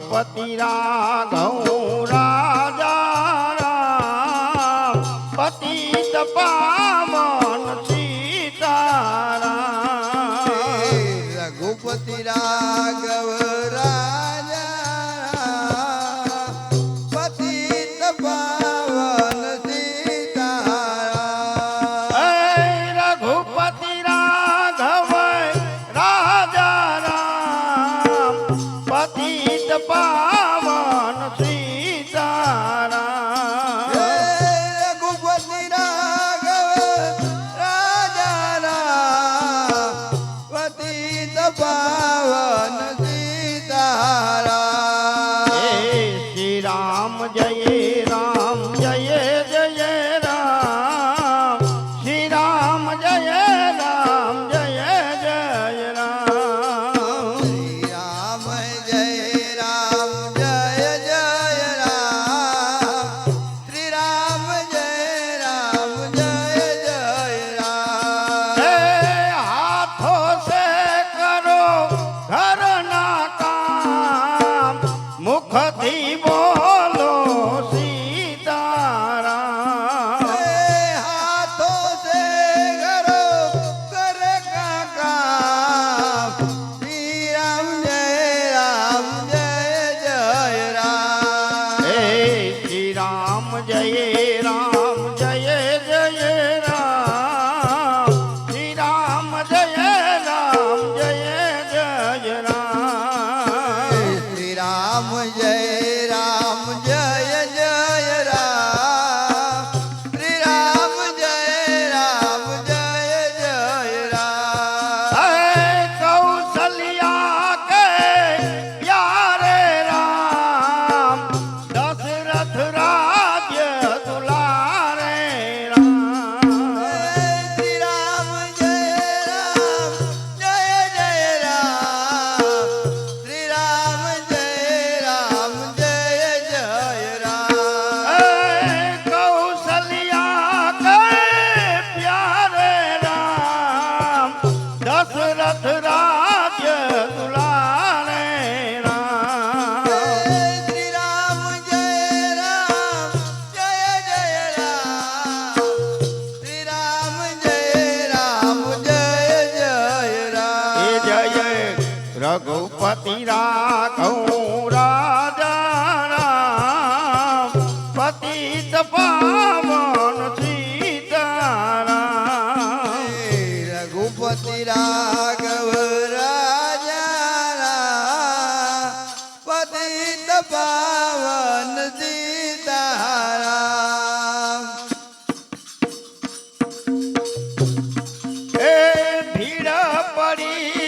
પતિ રાઘવ રાજા રામ પતિ તપામન સીતારા રઘુપતિ રાઘવ રા રામ જય પતિ રાખું રાજા રામ પતિ તપાવન સીતારામ રઘુપતિ રાઘવ રાજા રામ પતિ તપાવન સીતારામ ભીડ પડી